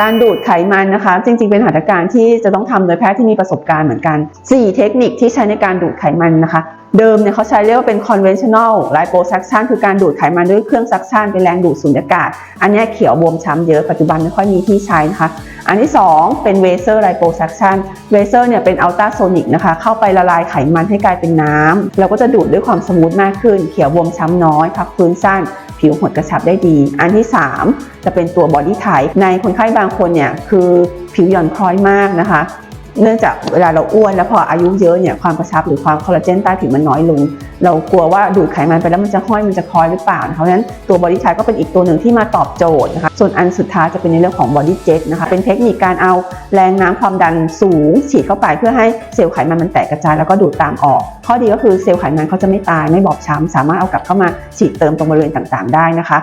การดูดไขมันนะคะ จริง ๆ เป็นหัตถการที่จะต้องทำโดยแพทย์ที่มีประสบการณ์เหมือนกัน 4 เทคนิคที่ใช้ในการดูดไขมันนะคะ เดิมเนี่ยเขาใช้เรียกว่าเป็น conventional liposuction คือการดูดไขมันด้วยเครื่องซักชันเป็นแรงดูดสุญญากาศ อันนี้เขียวบวมช้ำเยอะปัจจุบันไม่ค่อยมีที่ใช้นะคะ อันที่ 2 เป็น laser liposuction laser เนี่ยเป็น ultrasonic นะคะ เข้าไปละลายไขมันให้กลายเป็นน้ำเราก็จะดูดด้วยความสมูทมากขึ้น เขียวบวมช้ำน้อยพักฟื้นสั้น ผิวหดกระชับได้ดี อันที่ 3 จะเป็นตัว body type ในคนไข้บางคนเนี่ยคือผิวหย่อนคล้อยมากนะคะ เนื่องจากเวลาเราอ้วนแล้วพออายุเยอะเนี่ยความกระชับหรือความคอลลาเจนใต้ผิวมันน้อยลง เรากลัวว่าดูดไขมันไปแล้วมันจะห้อยมันจะคลอยหรือเปล่านะคะเพราะฉะนั้นตัวบอดี้ไทก็เป็นอีกตัวหนึ่งที่มาตอบโจทย์นะคะส่วนอันสุดท้ายจะเป็นในเรื่องของบอดี้เจ็ตนะคะเป็นเทคนิคการเอาแรงน้ำความดันสูง ฉีดเข้าไปเพื่อให้เซลล์ไขมันมันแตกกระจายแล้วก็ดูดตามออก ข้อดีก็คือเซลล์ไขมันเขาจะไม่ตายไม่บอบช้ำสามารถเอากลับเข้ามาฉีดเติมตรงบริเวณต่าง ๆ ได้นะคะ